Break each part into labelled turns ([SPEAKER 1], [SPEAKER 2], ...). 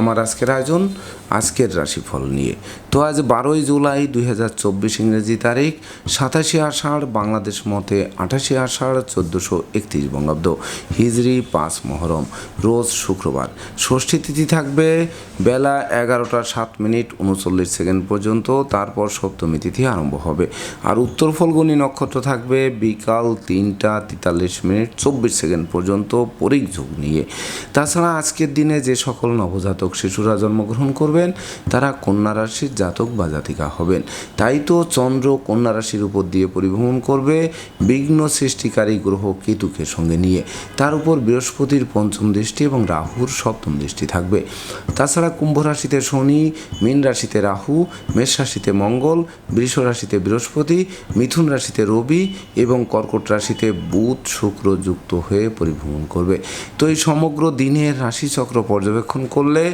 [SPEAKER 1] আমার আজকের আয়োজন, আজকের রাশিফল নিয়ে। তো আজ বারোই জুলাই দুই হাজার চব্বিশ ইংরেজি তারিখ, সাতাশি আষাঢ় বাংলাদেশ মতে আঠাশি আষাঢ় চোদ্দোশো একত্রিশ বঙ্গাব্দ। হিজরি পাঁচ মহরম, রোজ শুক্রবার। ষষ্ঠী তিথি থাকবে বেলা এগারোটা সাত মিনিট উনচল্লিশ সেকেন্ড পর্যন্ত, তারপর সপ্তমী তিথি আরম্ভ হবে। আর উত্তর ফলগুনি নক্ষত্র থাকবে বিকাল তিনটা তেতাল্লিশ মিনিট চব্বিশ সেকেন্ড পর্যন্ত পরিক যোগ নিয়ে। তাছাড়া আজকের দিনে যে সকল নবজাতক শিশুরা জন্মগ্রহণ করবেন, তারা কন্যা রাশির জাতক বা জাতিকা হবেন। তাই তো চন্দ্র কন্যা রাশির উপর দিয়ে পরিভ্রমণ করবে বিঘ্ন সৃষ্টিকারী গ্রহ কেতুকে সঙ্গে নিয়ে। তার উপর বৃহস্পতির পঞ্চম দৃষ্টি এবং রাহুর সপ্তম দৃষ্টি থাকবে। তাছাড়া কুম্ভ রাশিতে শনি, মীন রাশিতে রাহু, মেষ রাশিতে মঙ্গল, বৃষ রাশিতে বৃহস্পতি, মিথুন রাশিতে রবি এবং কর্কট রাশিতে বুধ শুক্র যুক্ত হয়ে পরিভ্রমণ করবে। তো এই সমগ্র দিনের রাশিচক্র পর্যবেক্ষণ করলে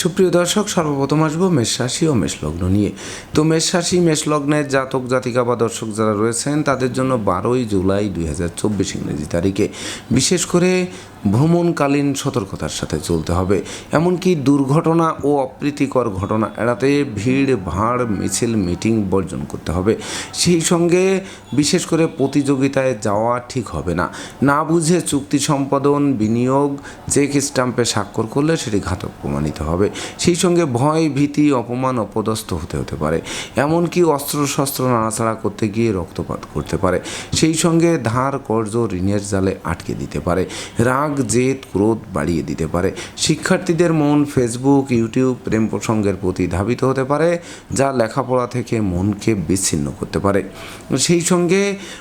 [SPEAKER 1] সুপ্রিয় দর্শক, সর্বপ্রথম আসব মেষ রাশি ও মেষলগ্ন নিয়ে। তো মেষ মেষলগ্নের মেষ লগ্নের জাতক, জাতিকা বা দর্শক যারা রয়েছেন, তাদের জন্য বারোই জুলাই দুই হাজার চব্বিশ ইংরেজি তারিখে। বিশেষ করে ভ্রমণকালীন সতর্কতার সাথে চলতে হবে। এমনকি দুর্ঘটনা ও অপ্রীতিকর ঘটনা এড়াতে ভিড়, ভাড়, মিছিল, মিটিং বর্জন করতে হবে। সেই সঙ্গে বিশেষ করে প্রতিযোগিতায় যাওয়া ঠিক হবে না। না বুঝে চুক্তি সম্পাদন, বিনিয়োগ, চেক স্টাম্পে স্বাক্ষর করলে সেটি ঘাতক প্রমাণিত হবে। সেই সঙ্গে ভয়, ভীতি, অপমান, অপদস্থ হতে হতে পারে। এমনকি অস্ত্রশস্ত্র নাড়াচাড়া করতে গিয়ে রক্তপাত করতে পারে। সেই সঙ্গে ধার, কর্জ, ঋণের জালে আটকে দিতে পারে। রাগ জেদ ক্রোধ বাড়িয়ে দিতে পারে। শিক্ষার্থীদের মন ফেসবুক ইউটিউব প্রেম প্রসঙ্গের প্রতি ধাবিত হতে পারে, যা লেখাপড়া থেকে মনকে বিচ্ছিন্ন করতে পারে। সেই সঙ্গে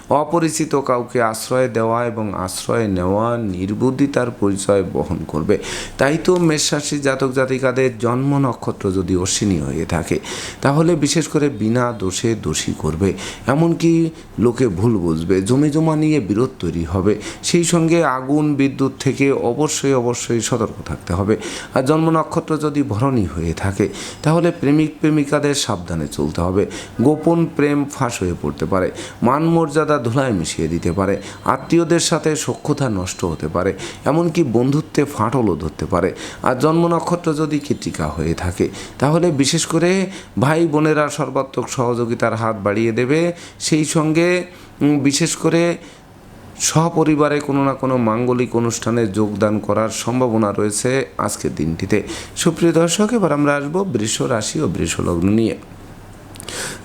[SPEAKER 1] অপরিচিত কাউকে আশ্রয় দেওয়া এবং আশ্রয় নেওয়া নির্বুদ্ধিতার পরিচয় বহন করবে। তাই তো মেষরাশি জাতক জাতিকাদের জন্ম নক্ষত্র যদি অশ্বিনী হয়ে থাকে, তাহলে বিশেষ করে বিনা দোষে দোষী করবে। এমনকি লোকে ভুল বুঝবে, জমি জমা নিয়ে বিরোধ তৈরি হবে। সেই সঙ্গে আগুন, বিদ্যুৎ থেকে অবশ্যই অবশ্যই সতর্ক থাকতে হবে। আর জন্ম নক্ষত্র যদি ভরণী হয়ে থাকে, তাহলে প্রেমিক প্রেমিকাদের সাবধানে চলতে হবে। গোপন প্রেম ফাঁস হয়ে পড়তে পারে। মান মর্যাদা ধুলায় মিশিয়ে দিতে পারে। আত্মীয়দের সাথে সখ্যতা নষ্ট হতে পারে। এমনকি বন্ধুত্বে ফাটলও ধরতে পারে। আর জন্ম নক্ষত্র যদি কৃতিকা হয়ে থাকে, তাহলে বিশেষ করে ভাই বোনেরা সর্বাত্মক সহযোগিতার হাত বাড়িয়ে দেবে। সেই সঙ্গে বিশেষ করে সপরিবারে কোনো না কোনো মাঙ্গলিক অনুষ্ঠানে যোগদান করার সম্ভাবনা রয়েছে আজকের দিনটিতে। সুপ্রিয় দর্শক, এবার আমরা আসব বৃষ রাশি ও বৃষ লগ্ন নিয়ে।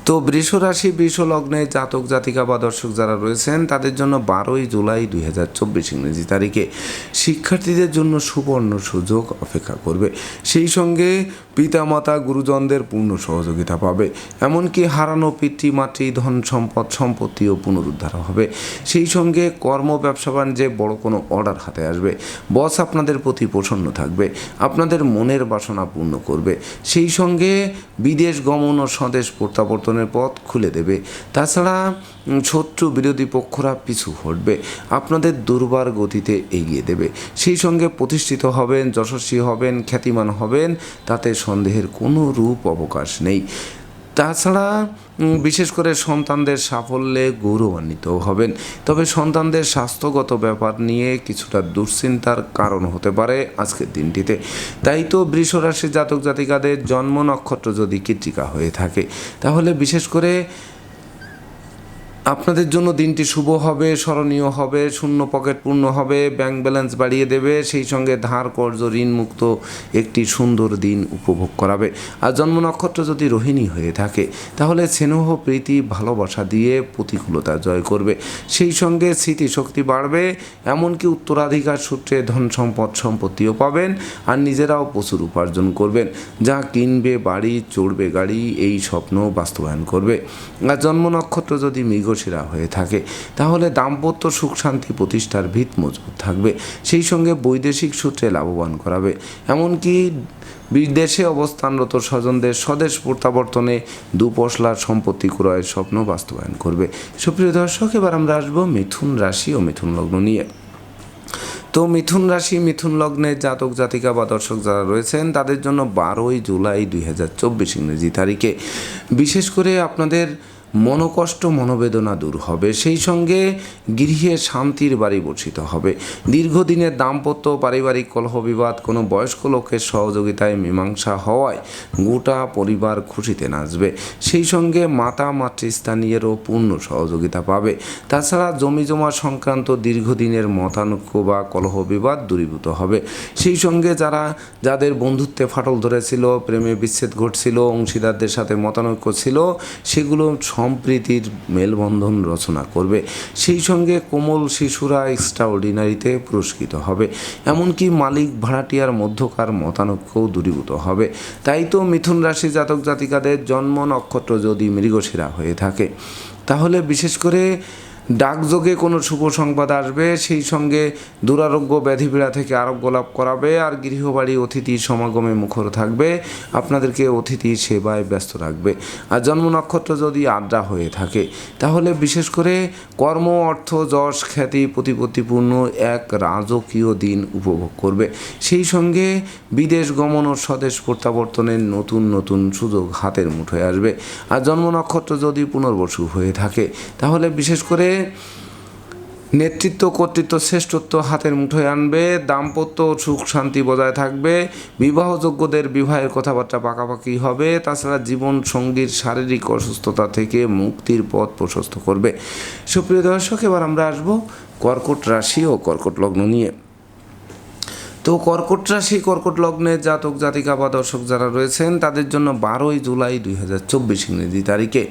[SPEAKER 1] তো বৃষ রাশি বৃষ লগ্নে জাতক, জাতিকা বা দর্শক যারা রয়েছেন, তাদের জন্য বারোই জুলাই দুই হাজার চব্বিশ ইংরেজি তারিখে শিক্ষার্থীদের জন্য সুবর্ণ সুযোগ অপেক্ষা করবে। সেই সঙ্গে পিতামাতা, গুরুজনদের পূর্ণ সহযোগিতা পাবে। এমনকি হারানো পিতৃমাতৃ ধন সম্পদ, সম্পত্তিও পুনরুদ্ধার হবে। সেই সঙ্গে কর্ম, ব্যবসা, বাণিজ্যে বড় কোনো অর্ডার হাতে আসবে। বস আপনাদের প্রতি প্রসন্ন থাকবে। আপনাদের মনের বাসনা পূর্ণ করবে। সেই সঙ্গে বিদেশ গমন ও স্বদেশ প্রত্যাবর্তনের পথ খুলে দেবে। তাছাড়া শত্রু বিরোধী পক্ষরা পিছু হটবে, আপনাদের দুর্বার গতিতে এগিয়ে দেবে। সেই সঙ্গে প্রতিষ্ঠিত হবেন, যশস্বী হবেন, খ্যাতিমান হবেন, তাতে সন্দেহের কোনো রূপ অবকাশ নেই। তাছাড়া বিশেষ করে সন্তানদের সাফল্যে গৌরবান্বিত হবেন। তবে সন্তানদের স্বাস্থ্যগত ব্যাপার নিয়ে কিছুটা দুশ্চিন্তার কারণ হতে পারে আজকের দিনটিতে। তাই তো বৃষরাশি জাতক জাতিকাদের জন্ম নক্ষত্র যদি কৃতিকা হয়ে থাকে, তাহলে বিশেষ করে আপনাদের জন্য দিনটি শুভ হবে, স্মরণীয় হবে, শূন্য পকেট পূর্ণ হবে, ব্যাংক ব্যালেন্স বাড়িয়ে দেবে, সেই সঙ্গে ধার কর্জ ঋণ মুক্ত একটি সুন্দর দিন উপভোগ করাবে। আর জন্ম নক্ষত্র যদি রোহিণী হয়ে থাকে, তাহলে স্নেহ, প্রীতি, ভালোবাসা দিয়ে প্রতিকূলতা জয় করবে। সেই সঙ্গে স্মৃতিশক্তি বাড়বে, এমনকি উত্তরাধিকার সূত্রে ধন সম্পদ সম্পত্তিও পাবেন, আর নিজেরাও প্রচুর উপার্জন করবেন। যা কিনবে, বাড়ি, চড়বে গাড়ি, এই স্বপ্ন বাস্তবায়ন করবে। আর জন্ম নক্ষত্র যদি মৃগশিরা হয়ে থাকে। তাহলে দাম্পত্য সুখ শান্তি প্রতিষ্ঠার ভিত মজবুত থাকবে। সেই সঙ্গে বৈদেশিক সূত্রে লাভবান করাবে। এমনকি বিদেশে অবস্থানরত স্বজনদের স্বদেশ প্রত্যাবর্তনে দুপশলার সম্পত্তি ক্রয়ের স্বপ্ন বাস্তবায়ন করবে। সুপ্রিয় দর্শক, এবার আমরা আসব মিথুন রাশি ও মিথুন লগ্ন নিয়ে। তো মিথুন রাশি, মিথুন লগ্নে জাতক, জাতিকা বা দর্শক যারা রয়েছেন, তাদের জন্য বারোই জুলাই দুই হাজার চব্বিশ ইংরেজি তারিখে। বিশেষ করে আপনাদের মনোকষ্ট, মনোবেদনা দূর হবে। সেই সঙ্গে গৃহে শান্তির বাড়ি বর্ষিত হবে। দীর্ঘদিনের দাম্পত্য, পারিবারিক কলহ বিবাদ কোনো বয়স্ক লোকের সহযোগিতায় মীমাংসা হওয়ায় গোটা পরিবার খুশিতে নাচবে। সেই সঙ্গে মাতা, মাতৃস্থানীয়েরও পূর্ণ সহযোগিতা পাবে। তাছাড়া জমি জমা সংক্রান্ত দীর্ঘদিনের মতানৈক্য বা কলহ বিবাদ দূরীভূত হবে। সেই সঙ্গে যারা, যাদের বন্ধুত্বে ফাটল ধরেছিল, প্রেমে বিচ্ছেদ ঘটছিল, অংশীদারদের সাথে মতানৈক্য ছিল, সেগুলো সম্প্রীতির মেলবন্ধন রচনা করবে। সেই সঙ্গে কোমল শিশুরা এক্সট্রা অর্ডিনারিতে পুরস্কৃত হবে। এমনকি মালিক ভাড়াটিয়ার মধ্যকার মতানৈক্যও দূরীভূত হবে। তাই তো মিথুন রাশি জাতক জাতিকাদের জন্ম নক্ষত্র যদি মৃগশিরা হয়ে থাকে। তাহলে বিশেষ করে ডাকযোগে কোনো শুভ সংবাদ আসবে, সেই সঙ্গে দুরারোগ্য ব্যাধিপীড়া থেকে আরোগ্য লাভ করাবে, আর গৃহবাড়ি অতিথি সমাগমে মুখর থাকবে, আপনাদেরকে অতিথি সেবায় ব্যস্ত রাখবে। আর জন্ম নক্ষত্র যদি আদ্রা হয়ে থাকে, তাহলে বিশেষ করে কর্ম, অর্থ, যশ, খ্যাতি, প্রতিপত্তিপূর্ণ এক রাজকীয় দিন উপভোগ করবে। সেই সঙ্গে বিদেশ গমন ও স্বদেশ প্রত্যাবর্তনের নতুন নতুন সুযোগ হাতের মুঠোয় আসবে। আর জন্ম নক্ষত্র যদি পুনর্বসু হয়ে থাকে, তাহলে বিশেষ করে নেতৃত্ব, কর্তৃত্ব, শ্রেষ্ঠত্ব হাতের মুঠোয় আনবে, দাম্পত্য সুখ শান্তি বজায় থাকবে, বিবাহযোগ্যদের বিবাহের কথাবার্তা পাকাপাকি হবে, তাছাড়া জীবন সঙ্গীর শারীরিক অসুস্থতা থেকে মুক্তির পথ প্রশস্ত করবে। সুপ্রিয় দর্শক, এবার আমরা আসব কর্কট রাশি ও কর্কট লগ্ন নিয়ে। তো কর্কট রাশি, কর্কট লগ্নে জাতক, জাতিকা বা দর্শক যারা রয়েছেন, তাদের জন্য বারোই জুলাই দুই হাজার চব্বিশ ইংরেজি তারিখে।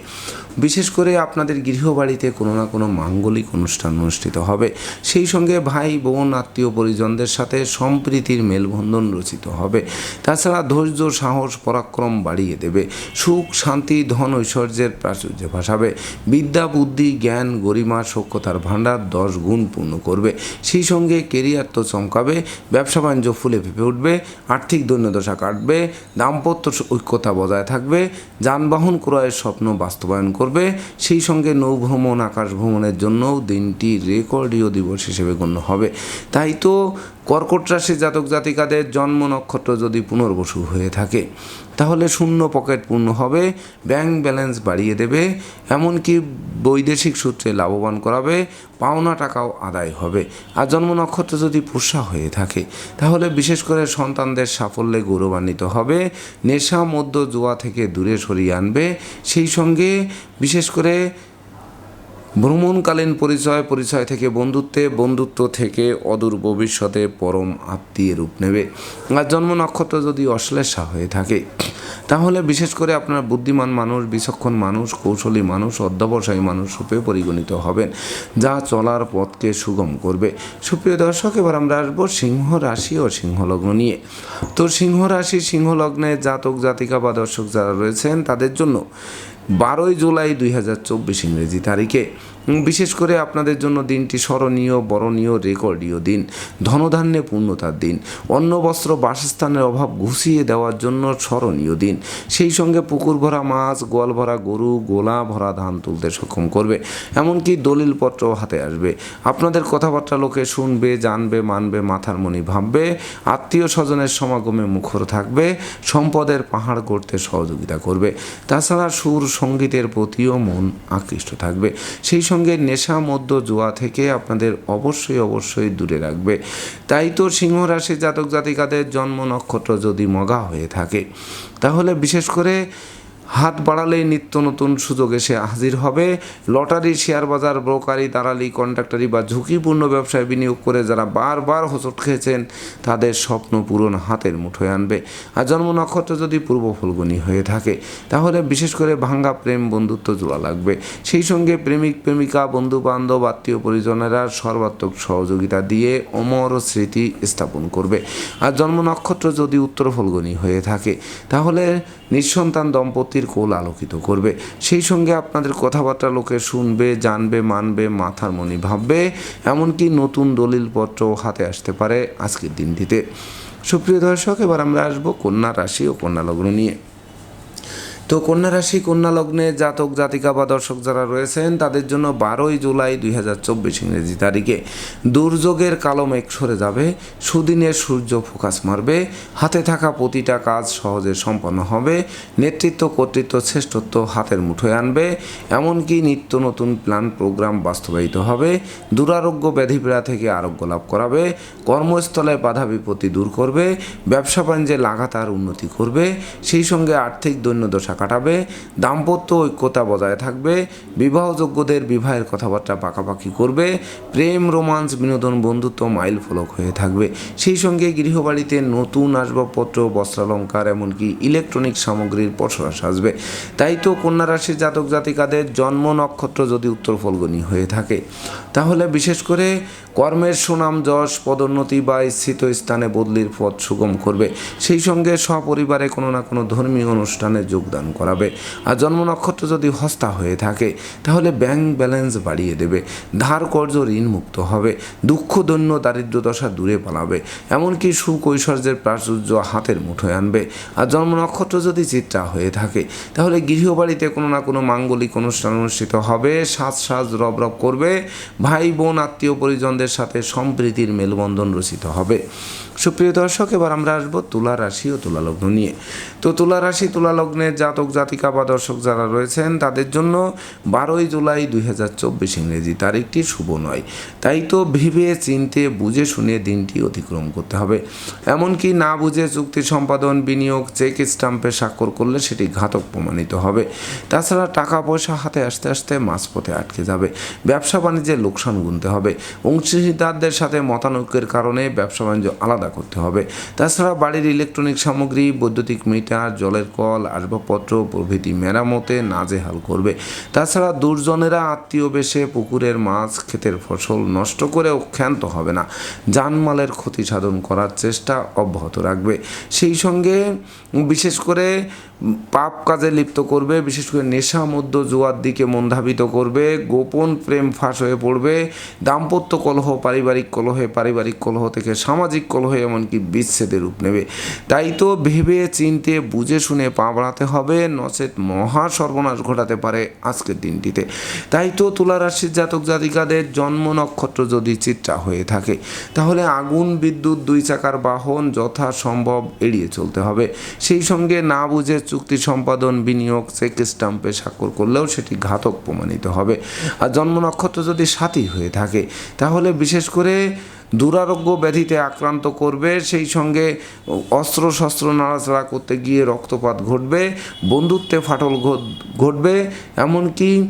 [SPEAKER 1] বিশেষ করে আপনাদের গৃহবাড়িতে কোনো না কোনো মাঙ্গলিক অনুষ্ঠান অনুষ্ঠিত হবে। সেই সঙ্গে ভাই, বোন, আত্মীয় পরিজনদের সাথে সম্প্রীতির মেলবন্ধন রচিত হবে। তাছাড়া ধৈর্য, সাহস, পরাক্রম বাড়িয়ে দেবে। সুখ, শান্তি, ধন ঐশ্বর্যের প্রাচুর্য ভাসাবে। বিদ্যা, বুদ্ধি, জ্ঞান, গরিমা সক্ষতার ভাণ্ডার দশ গুণ পূর্ণ করবে। সেই সঙ্গে কেরিয়ার তো চমকাবে। ব্যবসা বাণিজ্য ফুলে ফেঁপে উঠবে, আর্থিক দৈন্যদশা কাটবে, দাম্পত্য ঐক্যতা বজায় থাকবে, যানবাহন ক্রয়ের স্বপ্ন বাস্তবায়ন করবে, সেই সঙ্গে নৌভ্রমণ আকাশ ভ্রমণের জন্যও দিনটি রেকর্ডীয় দিবস হিসেবে গণ্য হবে। তাই তো কর্কট রাশি জাতক জাতিকাদের জন্ম নক্ষত্র যদি পুনর্বসু হয়ে থাকে তাহলে শূন্য পকেট পূর্ণ হবে ব্যাংক ব্যালেন্স বাড়িয়ে দেবে, এমনকি বৈদেশিক সূত্রে লাভবান করাবে, পাওনা টাকাও আদায় হবে। আর জন্ম নক্ষত্র যদি পোষা হয়ে থাকে, তাহলে বিশেষ করে সন্তানদের সাফল্যে গৌরবান্বিত হবে, নেশা মধ্য জোয়া থেকে দূরে সরিয়ে আনবে। সেই সঙ্গে বিশেষ করে ভ্রমণকালীন পরিচয় পরিচয় থেকে বন্ধুত্বে, বন্ধুত্ব থেকে অদূর ভবিষ্যতে পরম আত্মীয় রূপ নেবে। আর জন্ম নক্ষত্র যদি অশ্লেষা হয়ে থাকে, তাহলে বিশেষ করে আপনার বুদ্ধিমান মানুষ, বিচক্ষণ মানুষ, কৌশলী মানুষ, অধ্যবসায়ী মানুষ রূপে পরিগণিত হবেন, যা চলার পথকে সুগম করবে। সুপ্রিয় দর্শক, এবার আমরা আসব সিংহ রাশি ও সিংহলগ্ন নিয়ে। তো সিংহ রাশি সিংহলগ্নে জাতক, জাতিকা বা দর্শক যারা রয়েছেন, তাদের জন্য বারোই জুলাই দুই হাজার চব্বিশ ইংরেজি তারিখে। বিশেষ করে আপনাদের জন্য দিনটি স্মরণীয়, বরণীয়, রেকর্ডীয় দিন, ধনধান্যে পূর্ণতার দিন, অন্ন, বস্ত্র, বাসস্থানের অভাব ঘুষিয়ে দেওয়ার জন্য স্মরণীয় দিন। সেই সঙ্গে পুকুর ভরা মাছ, গোয়াল ভরা গরু, গোলা ভরা ধান তুলতে সক্ষম করবে, এমনকি দলিলপত্র হাতে আসবে। আপনাদের কথাবার্তা লোকে শুনবে, জানবে, মানবে, মাথার মনি ভাববে, আত্মীয় স্বজনের সমাগমে মুখর থাকবে, সম্পদের পাহাড় করতে সহযোগিতা করবে। তাছাড়া সুর সঙ্গীতের প্রতিও মন আকৃষ্ট থাকবে। সেই নেশা মধ্য জুয়া থেকে আপনাদের অবশ্যই অবশ্যই দূরে রাখবে। তাই তো সিংহ রাশি জাতক জাতিকাদের জন্ম নক্ষত্র যদি মগা হয়ে থাকে, তাহলে বিশেষ করে হাত বাড়ালেই নিত্য নতুন সুযোগ এসে হাজির হবে। লটারি, শেয়ার বাজার, ব্রোকারি, দালালি, কন্ট্রাক্টারি বা ঝুঁকিপূর্ণ ব্যবসায় বিনিয়োগ করে যারা বারবার হোঁচট খেয়েছেন, তাদের স্বপ্ন পূরণ হাতের মুঠোয় আনবে। আর জন্ম নক্ষত্র যদি পূর্ব ফলগুনি হয়ে থাকে, তাহলে বিশেষ করে ভাঙ্গা প্রেম বন্ধুত্ব জোড়া লাগবে। সেই সঙ্গে প্রেমিক, প্রেমিকা বন্ধু বান্ধব আত্মীয় পরিজনেরা সর্বাত্মক সহযোগিতা দিয়ে অমর স্মৃতি স্থাপন করবে। আর জন্ম নক্ষত্র যদি উত্তর ফলগুনি হয়ে থাকে, তাহলে নিঃসন্তান দম্পতির কোল আলোকিত করবে। সেই সঙ্গে আপনাদের কথাবার্তা লোকে শুনবে, জানবে, মানবে, মাথার মনি ভাববে, এমনকি নতুন দলিলপত্র হাতে আসতে পারে আজকের দিনটিতে। সুপ্রিয় দর্শক, এবার আমরা আসব কন্যা রাশি ও কন্যা লগ্ন নিয়ে। তো কন্যা রাশি, কন্যা লগ্নে জাতক, জাতিকা বা দর্শক যারা রয়েছেন, তাদের জন্য বারোই জুলাই দুই হাজার চব্বিশ ইংরেজি তারিখে দুর্যোগের কালো মেঘ সরে যাবে সুদিনে সূর্য ফোকাস মারবে, হাতে থাকা প্রতিটা কাজ সহজে সম্পন্ন হবে, নেতৃত্ব, কর্তৃত্ব, শ্রেষ্ঠত্ব হাতের মুঠোয় আনবে, এমনকি নিত্য নতুন প্ল্যান, প্রোগ্রাম বাস্তবায়িত হবে, দুরারোগ্য ব্যাধিপীড়া থেকে আরোগ্য লাভ করাবে, কর্মস্থলে বাধা বিপত্তি দূর করবে, ব্যবসা বাণিজ্যে লাগাতার উন্নতি করবে সেই সঙ্গে আর্থিক দৈন্যদশা কাটাবে, দাম্পত্য ঐক্যতা বজায় থাকবে, বিবাহযোগ্যদের বিবাহের কথাবার্তা পাকাপাকি করবে, প্রেম, রোমান্স, বিনোদন, বন্ধুত্ব মাইল ফলক হয়ে থাকবে। সেই সঙ্গে গৃহবাড়িতে নতুন আসবাবপত্র, বস্ত্রালঙ্কার, এমনকি ইলেকট্রনিক সামগ্রীর পসরা সাজবে। তাই তো কন্যা রাশির জাতক জাতিকাদের জন্ম নক্ষত্র যদি উত্তর ফলগুনি হয়ে থাকে। তাহলে বিশেষ করে কর্মের সুনাম, যশ, পদোন্নতি বা স্থিত স্থানে বদলির পথ সুগম করবে। সেই সঙ্গে সপরিবারে কোনো না কোনো ধর্মীয় অনুষ্ঠানে যোগদান করাবে। আর জন্ম নক্ষত্র যদি হস্তা হয়ে থাকে, তাহলে ব্যাংক ব্যালেন্স বাড়িয়ে দেবে। ধার কর্য ঋণ মুক্ত হবে। দুঃখ দৈন্য দারিদ্র দশা দূরে পালাবে। এমনকি সুকৈশর্যের প্রাচুর্য হাতের মুঠোয় আনবে। আর জন্ম নক্ষত্র যদি চিত্রা হয়ে থাকে, তাহলে গৃহবাড়িতে কোনো না কোনো মাঙ্গলিক অনুষ্ঠান অনুষ্ঠিত হবে। সাজ সাজ রব রব করবে। ভাই বোন, আত্মীয় পরিজনদের সাথে সম্প্রীতির মেলবন্ধন রচিত হবে। সুপ্রিয় দর্শক, এবার আমরা আসব তুলা রাশি ও তুলা লগ্ন নিয়ে। তো তুলা রাশি, তুলা লগ্নের জাতক, জাতিকা বা দর্শক যারা রয়েছেন, তাদের জন্য বারোই জুলাই দুই হাজার চব্বিশ ইংরেজি তারিখটি শুভ নয়। তাই তো ভেবে, চিনতে, বুঝে, শুনে দিনটি অতিক্রম করতে হবে। এমনকি না বুঝে চুক্তি সম্পাদন, বিনিয়োগ, চেক স্টাম্পে স্বাক্ষর করলে সেটি ঘাতক প্রমাণিত হবে। তাছাড়া টাকা পয়সা হাতে আসতে আসতে মাঝপথে আটকে যাবে। ব্যবসা বাণিজ্যে লোকসান গুনতে হবে। অংশীদারদের সাথে মতানৈক্যের কারণে ব্যবসা বাণিজ্য আলাদা করতে হবে। তাছাড়া বাড়ির ইলেকট্রনিক সামগ্রী, বৈদ্যুতিক মিটার, জলের কল, আসবাবপত্র, প্রভৃতি মেরামতে নাজেহাল করবে। তাছাড়া দুর্জনেরা আত্মীয় বেশে পুকুরের মাছ, ক্ষেতের ফসল নষ্ট করেও ক্ষান্ত হবে না। জানমালের ক্ষতি সাধন করার চেষ্টা অব্যাহত রাখবে। সেই সঙ্গে বিশেষ করে পাপ কাজে লিপ্ত করবে, বিশেষ করে নেশা মধ্য জুয়ার দিকে মন ধাবিত করবে, গোপন প্রেম ফাঁস হয়ে পড়বে, দাম্পত্য কলহ, পারিবারিক কলহে, পারিবারিক কলহ থেকে সামাজিক কলহে এমনকি বিচ্ছেদের রূপ নেবে। তাই তো ভেবে, চিনতে, বুঝে, শুনে পা বাড়াতে হবে। নচেত মহা সর্বনাশ ঘটাতে পারে আজকের দিনটিতে। তাই তো তুলা রাশির জাতক জাতিকাদের জন্ম নক্ষত্র যদি চিত্রা হয়ে থাকে, তাহলে আগুন, বিদ্যুৎ, দুই চাকার বাহন যথাসম্ভব এড়িয়ে চলতে হবে। সেই সঙ্গে না বুঝে চুক্তি সম্পাদন, বিনিয়োগ, চেক স্টাম্পে স্বাক্ষর করলেও সেটি ঘাতক প্রমাণিত হবে। আর জন্ম নক্ষত্র যদি সাথী হয়ে থাকে, তাহলে বিশেষ করে দুরারোগ্য ব্যাধিতে আক্রান্ত করবে, সেই সঙ্গে অস্ত্র শস্ত্র নাড়াচাড়া করতে গিয়ে রক্তপাত ঘটবে, বন্ধুত্বে ফাটল ঘট- ঘটবে, এমনকি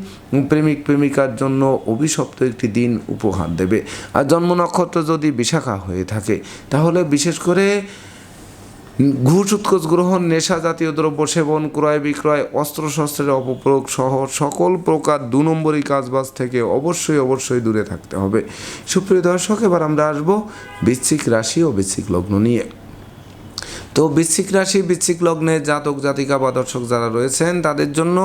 [SPEAKER 1] প্রেমিক প্রেমিকার জন্য অভিশপ্ত একটি দিন উপহার দেবে। আর জন্ম নক্ষত্র যদি বিশাখা হয়ে থাকে, তাহলে বিশেষ করে ঘুষ উৎকোচ গ্রহণ নেশা জাতীয় দ্রব্য সেবন, ক্রয় বিক্রয়, অস্ত্রশস্ত্রের অপপ্রয়োগ সহ সকল প্রকার দু নম্বরই কাজবাজ থেকে অবশ্যই অবশ্যই দূরে থাকতে হবে। সুপ্রিয় দর্শক, এবার আমরা আসব বৃশ্চিক রাশি ও বৃশ্চিক লগ্ন নিয়ে। তো বৃশ্চিক রাশি, বৃশ্চিক লগ্নে জাতক, জাতিকা বা দর্শক যারা রয়েছেন, তাদের জন্য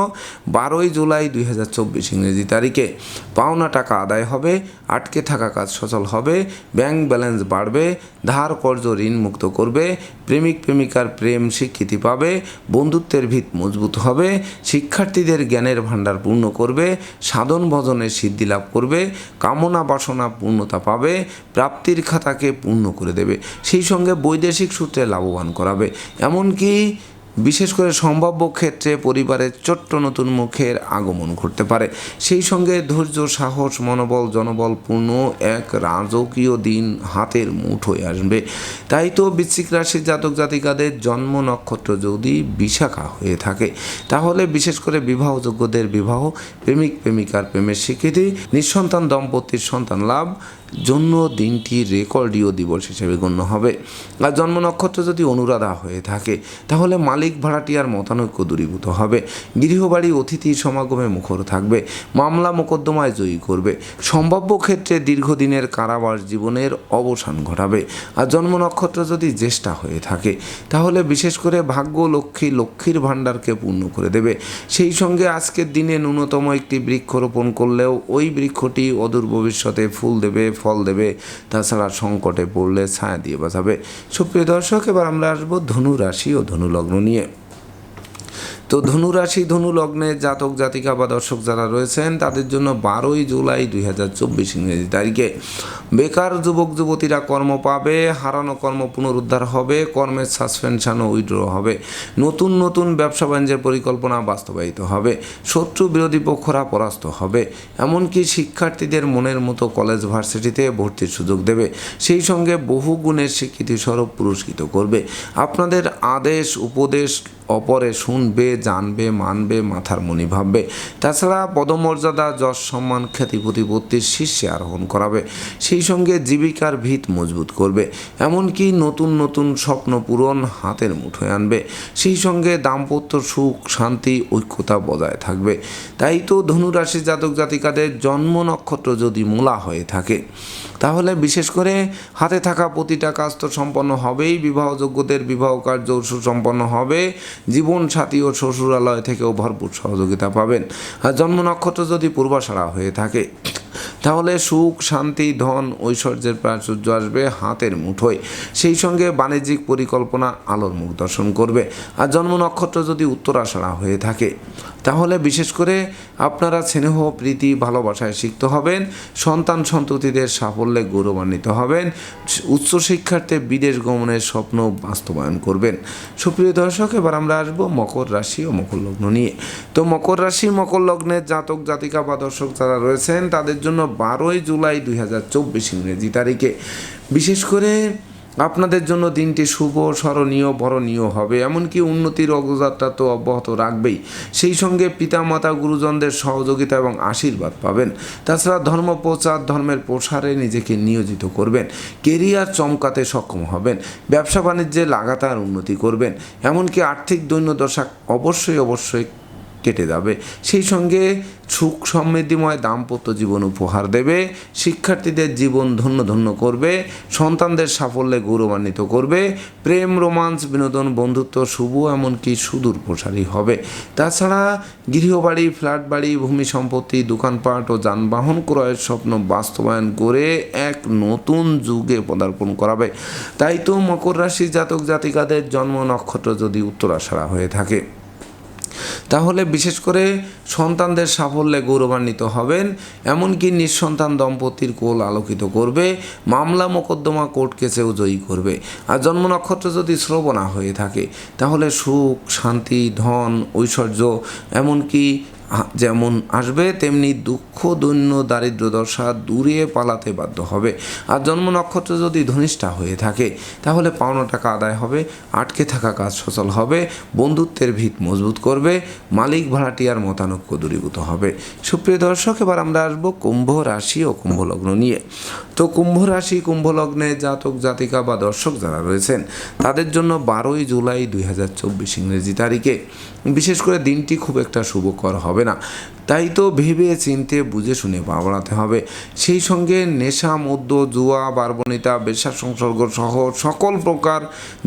[SPEAKER 1] বারোই জুলাই দুই হাজার চব্বিশ ইংরেজি তারিখে। পাওনা টাকা আদায় হবে, আটকে থাকা কাজ সচল হবে, ব্যাংক ব্যালেন্স বাড়বে, ধার কর্য ঋণ মুক্ত করবে, প্রেমিক, প্রেমিকার প্রেম স্বীকৃতি পাবে, বন্ধুত্বের ভিত মজবুত হবে, শিক্ষার্থীদের জ্ঞানের ভাণ্ডার পূর্ণ করবে, সাধন ভজনে সিদ্ধি লাভ করবে, কামনা বাসনা পূর্ণতা পাবে, প্রাপ্তির খাতাকে পূর্ণ করে দেবে। সেই সঙ্গে বৈদেশিক সূত্রে লাভবান করাবে। এমনকি বিশেষ করে সম্ভাব্য ক্ষেত্রে পরিবারের ছোট্ট নতুন মুখের আগমন ঘটতে পারে। সেই সঙ্গে ধৈর্য, সাহস, মনোবল, জনবলপূর্ণ এক রাজকীয় দিন হাতের মুঠোয় আসবে। তাই তো বৃশ্চিক রাশির জাতক জাতিকাদের জন্ম নক্ষত্র যদি বিশাখা হয়ে থাকে, তাহলে বিশেষ করে বিবাহযোগ্যদের বিবাহ, প্রেমিক, প্রেমিকার প্রেমের স্বীকৃতি, নিঃসন্তান, দম্পতির সন্তান লাভ, জন্য দিনটি রেকর্ডীয় দিবস হিসেবে গণ্য হবে। আর জন্ম নক্ষত্র যদি অনুরাধা হয়ে থাকে, তাহলে মালিক ভাড়াটিয়ার মতানৈক্য দূরীভূত হবে। গৃহবাড়ি অতিথি সমাগমে মুখর থাকবে। মামলা মোকদ্দমায় জয়ী করবে। সম্ভাব্য ক্ষেত্রে দীর্ঘদিনের কারাবাস জীবনের অবসান ঘটাবে। আর জন্ম নক্ষত্র যদি জ্যেষ্ঠা হয়ে থাকে, তাহলে বিশেষ করে ভাগ্য লক্ষ্মী লক্ষ্মীর ভাণ্ডারকে পূর্ণ করে দেবে। সেই সঙ্গে আজকের দিনে ন্যূনতম একটি বৃক্ষ রোপণ করলেও ওই বৃক্ষটি অদূর ভবিষ্যতে ফুল দেবে, ফল দেবে। তাছাড়া সংকটে পড়লে ছায়া দিয়ে বাঁচাবে। সুপ্রিয় দর্শক, এবার আমরা আসব ধনু রাশি ও ধনু লগ্ন নিয়ে তো ধনুরাশি ধনু লগ্নে জাতক, জাতিকা বা দর্শক যারা রয়েছেন, তাদের জন্য বারোই জুলাই দুই হাজার চব্বিশ ইংরেজি তারিখে। বেকার যুবক, যুবতীরা কর্ম পাবে, হারানো কর্ম পুনরুদ্ধার হবে, কর্মের সাসপেনশন ও উইড্র হবে। নতুন নতুন ব্যবসা বাণিজ্যের পরিকল্পনা বাস্তবায়িত হবে। শত্রু বিরোধী পক্ষরা পরাস্ত হবে। এমনকি শিক্ষার্থীদের মনের মতো কলেজ ভার্সিটিতে ভর্তির সুযোগ দেবে। সেই সঙ্গে বহু গুণের স্বীকৃতি স্বরূপ পুরস্কৃত করবে। আপনাদের আদেশ, উপদেশ অপরে শুনবে জানবে, মানবে, মাথার মনি ভাববে। তাছাড়া পদমর্যাদা, যশ সম্মান, খ্যাতি প্রতিপত্তির শীর্ষে আরোহণ করাবে। সেই সঙ্গে জীবিকার ভিত মজবুত করবে। এমনকি নতুন নতুন স্বপ্ন পূরণ হাতের মুঠোয় আনবে। সেই সঙ্গে দাম্পত্য সুখ, শান্তি, ঐক্যতা বজায় থাকবে। তাই তো ধনুরাশি জাতক জাতিকাদের জন্ম নক্ষত্র যদি মূলা হয়ে থাকে। তাহলে বিশেষ করে হাতে থাকা প্রতিটা কাজ তো সম্পন্ন হবেই, বিবাহযোগ্যদের বিবাহ কার্য সুসম্পন্ন হবে, জীবন সাথী ও শ্বশুরালয় থেকেও ভরপুর সহযোগিতা পাবেন। আর জন্ম নক্ষত্র যদি পূর্বাশারা হয়ে থাকে তাহলে সুখ, শান্তি, ধন, ঐশ্বর্যের প্রাচুর্য আসবে হাতের মুঠোয়। সেই সঙ্গে বাণিজ্যিক পরিকল্পনা আলোর মুখ দর্শন করবে। আর জন্ম নক্ষত্র যদি উত্তরাষাঢ়া হয়ে থাকে, তাহলে বিশেষ করে আপনারা স্নেহ, প্রীতি, ভালোবাসায় শিখতে হবেন, সন্তান সন্ততিদের সাফল্যে গৌরবান্বিত হবেন উচ্চশিক্ষার্থে বিদেশ গমনের স্বপ্ন বাস্তবায়ন করবেন। সুপ্রিয় দর্শক, এবার আমরা আসব মকর রাশি ও মকর লগ্ন নিয়ে। তো মকর রাশি, মকর লগ্নের জাতক, জাতিকা বা দর্শক যারা রয়েছেন, তাদের জন্য বারোই জুলাই দুই হাজার চব্বিশ ইংরেজি তারিখে। বিশেষ করে আপনাদের জন্য দিনটি শুভ, স্মরণীয়, বরণীয় হবে। এমনকি উন্নতির অগ্রযাত্রা তো অব্যাহত রাখবেই। সেই সঙ্গে পিতামাতা, গুরুজনদের সহযোগিতা এবং আশীর্বাদ পাবেন। তাছাড়া ধর্ম প্রচার, ধর্মের প্রসারে নিজেকে নিয়োজিত করবেন। কেরিয়ার চমকাতে সক্ষম হবেন। ব্যবসা বাণিজ্যে লাগাতার উন্নতি করবেন। এমনকি আর্থিক দৈন্যদশা অবশ্যই অবশ্যই কেটে যাবে। সেই সঙ্গে সুখ সমৃদ্ধিময় দাম্পত্য জীবন উপহার দেবে। শিক্ষার্থীদের জীবন ধন্য ধন্য করবে। সন্তানদের সাফল্যে গৌরবান্বিত করবে। প্রেম, রোমান্স, বিনোদন, বন্ধুত্ব শুভ, এমনকি সুদূর প্রসারী হবে। তাছাড়া গৃহবাড়ি ফ্ল্যাট বাড়ি ভূমি সম্পত্তি, দোকানপাট ও যানবাহন ক্রয়ের স্বপ্ন বাস্তবায়ন করে এক নতুন যুগে পদার্পণ করাবে। তাই তো মকর রাশি জাতক জাতিকাদের জন্ম নক্ষত্র যদি উত্তরাষাঢ়া হয়ে থাকে। তাহলে বিশেষ করে সন্তানদের সাফল্যে গৌরবান্বিত হবেন, এমনকি নিঃসন্তান দম্পতির কোল আলোকিত করবে, মামলা মোকদ্দমা কোর্ট কেসেও জয়ী করবে। আর জন্ম নক্ষত্র যদি শ্রবণা হয়ে থাকে, তাহলে সুখ, শান্তি, ধন, ঐশ্বর্য, এমনকি যেমন আসবে, তেমনি দুঃখ, দৈন্য, দারিদ্র দশা দূরে পালাতে বাধ্য হবে। আর জন্ম নক্ষত্র যদি ধনিষ্ঠা হয়ে থাকে, তাহলে পাওনা টাকা আদায় হবে, আটকে থাকা কাজ সচল হবে, বন্ধুত্বের ভিত মজবুত করবে, মালিক ভাড়াটিয়ার মতানৈক্য দূরীভূত হবে। সুপ্রিয় দর্শক, এবার আমরা আসব কুম্ভ রাশি ও কুম্ভ লগ্ন নিয়ে। তো কুম্ভ রাশি, কুম্ভ লগ্নে জাতক, জাতিকা বা দর্শক যারা রয়েছেন, তাদের জন্য বারোই জুলাই দুই হাজার চব্বিশ ইংরেজি তারিখে। বিশেষ করে দিনটি খুব একটা শুভকর হবে না তাই তো ভেবে চিনতে বুঝে শুনে পা বাড়াতে হবে। সেই সঙ্গে নেশা, মদ্য, জুয়া, বারবনিতা, বেশা সংসর্গ সহ সকল প্রকার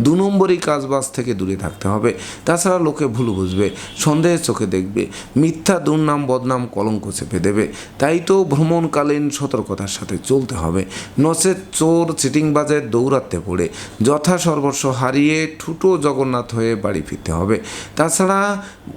[SPEAKER 1] দু নম্বরই কাজবাজ থেকে দূরে থাকতে হবে। তাছাড়া লোকে ভুল বুঝবে, সন্দেহের চোখে দেখবে, মিথ্যা, দুর্নাম, বদনাম, কলঙ্ক চেপে দেবে। তাই তো ভ্রমণকালীন সতর্কতার সাথে চলতে হবে। নচেত চোর, চিটিংবাজের দৌরাত্মে পড়ে, যথা সর্বস্ব হারিয়ে ঠুটো জগন্নাথ হয়ে বাড়ি ফিরতে হবে। তাছাড়া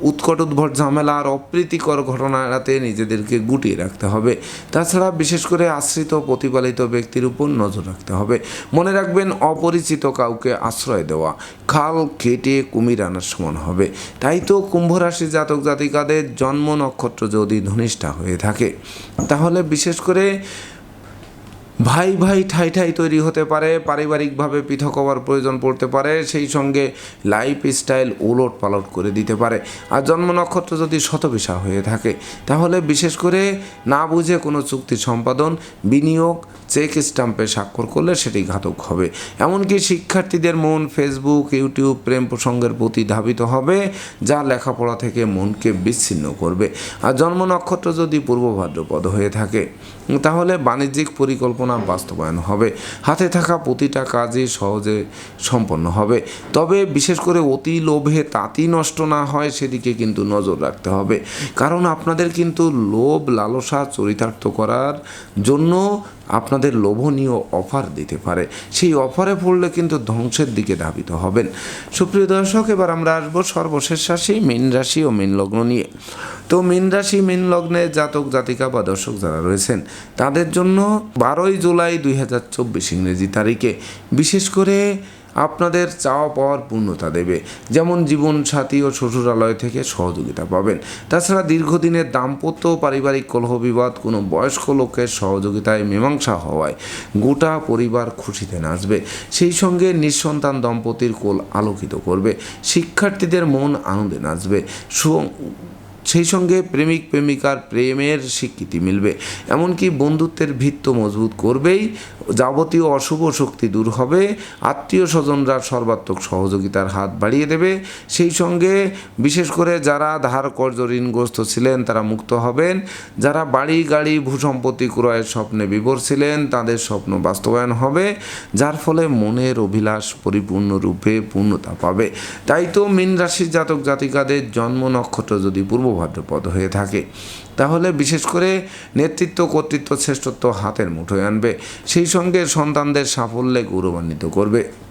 [SPEAKER 1] উৎকট উদ্ভট ঝামেলা আর অপ্রীতিকর ঘটনা এড়াতে নিজেদেরকে গুটিয়ে রাখতে হবে। তাছাড়া বিশেষ করে আশ্রিত প্রতিপালিত ব্যক্তির উপর নজর রাখতে হবে। মনে রাখবেন, অপরিচিত কাউকে আশ্রয় দেওয়া, খাল কেটে কুমির আনার সমান হবে। তাই তো কুম্ভরাশি জাতক জাতিকাদের জন্ম নক্ষত্র যদি ধনিষ্ঠা হয়ে থাকে। তাহলে বিশেষ করে ভাই ভাই ঠাই ঠাই তৈরি হতে পারে, পারিবারিকভাবে পৃথক হওয়ার প্রয়োজন পড়তে পারে, সেই সঙ্গে লাইফ স্টাইল উলট পালট করে দিতে পারে। আর জন্ম নক্ষত্র যদি শতবিশা হয়ে থাকে, তাহলে বিশেষ করে না বুঝে কোনো চুক্তি সম্পাদন, বিনিয়োগ, চেক স্টাম্পে স্বাক্ষর করলে সেটি ঘাতক হবে। এমনকি শিক্ষার্থীদের মন ফেসবুক ইউটিউব প্রেম প্রসঙ্গের প্রতি ধাবিত হবে, যা লেখাপড়া থেকে মনকে বিচ্ছিন্ন করবে। আর জন্ম নক্ষত্র যদি পূর্ব ভাদ্রপদ হয়ে থাকে, তাহলে বাণিজ্যিক পরিকল্পনা বাস্তবায়ন হবে। হাতে থাকা প্রতিটা কাজই সহজে সম্পন্ন হবে। তবে বিশেষ করে অতি লোভে তাঁতি নষ্ট না হয় সেদিকে কিন্তু নজর রাখতে হবে। কারণ আপনাদের কিন্তু লোভ, লালসা, চরিতার্থ করার জন্য আপনাদের লোভনীয় অফার দিতে পারে। সেই অফারে পড়লে কিন্তু ধ্বংসের দিকে ধাবিত হবেন। সুপ্রিয় দর্শক, এবার আমরা আসব সর্বশেষ রাশি, মীন রাশি ও মীন লগ্ন নিয়ে। তো মীন রাশি, মীন লগ্নে জাতক, জাতিকা বা দর্শক যারা রয়েছেন, তাদের জন্য বারোই জুলাই দুই হাজার চব্বিশ ইংরেজি তারিখে বিশেষ করে আপনাদের চাওয়া পাওয়ার পূর্ণতা দেবে। যেমন জীবন সাথী ও শ্বশুরালয় থেকে সহযোগিতা পাবেন। তাছাড়া দীর্ঘদিনের দাম্পত্য পারিবারিক কলহ বিবাদ কোনো বয়স্ক লোকের সহযোগিতায় মীমাংসা হওয়ায় গোটা পরিবার খুশিতে নাচবে। সেই সঙ্গে নিঃসন্তান দম্পতির কোল আলোকিত করবে। শিক্ষার্থীদের মন আনন্দে নাচবে। সেই সঙ্গে প্রেমিক প্রেমিকার প্রেমের স্বীকৃতি মিলবে। এমনকি বন্ধুত্বের ভিত্ত মজবুত করবেই যাবতীয় অশুভ শক্তি দূর হবে। আত্মীয় স্বজনরা সর্বাত্মক সহযোগিতার হাত বাড়িয়ে দেবে। সেই সঙ্গে বিশেষ করে যারা ধার কর্য ঋণগ্রস্ত ছিলেন, তারা মুক্ত হবেন। যারা বাড়ি, গাড়ি, ভূসম্পত্তি ক্রয়ের স্বপ্নে বিভোর ছিলেন, তাদের স্বপ্ন বাস্তবায়ন হবে, যার ফলে মনের অভিলাষ পরিপূর্ণরূপে পূর্ণতা পাবে। তাই তো মীন রাশির জাতক জাতিকাদের জন্ম নক্ষত্র যদি পূর্ব ভাদ্রপদ হয়ে থাকে। তাহলে বিশেষ করে নেতৃত্ব, কর্তৃত্ব, শ্রেষ্ঠত্ব হাতের মুঠোয় আনবে। সেই সঙ্গে সন্তানদের সাফল্যে গৌরবান্বিত করবে।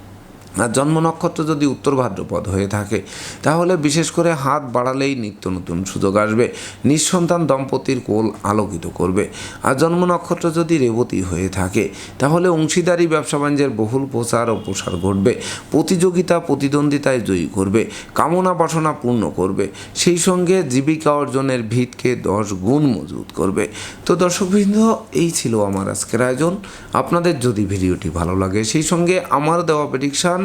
[SPEAKER 1] আর জন্ম নক্ষত্র যদি উত্তর ভাদ্রপদ হয়ে থাকে, তাহলে বিশেষ করে হাত বাড়ালেই নিত্য নতুন সুযোগ আসবে। নিঃসন্তান দম্পতির কোল আলোকিত করবে। আর জন্ম নক্ষত্র যদি রেবতী হয়ে থাকে, তাহলে অংশীদারি, ব্যবসা বাণিজ্যের বহুল প্রচার ও প্রসার ঘটবে। প্রতিযোগিতা, প্রতিদ্বন্দ্বিতায় জয়ী করবে। কামনা বাসনা পূর্ণ করবে। সেই সঙ্গে জীবিকা অর্জনের ভিতকে দশ গুণ মজবুত করবে। তো দর্শকবৃন্দ, এই ছিল আমার আজকের আয়োজন। আপনাদের যদি ভিডিওটি ভালো লাগে, সেই সঙ্গে আমার দেওয়া প্রেডিকশান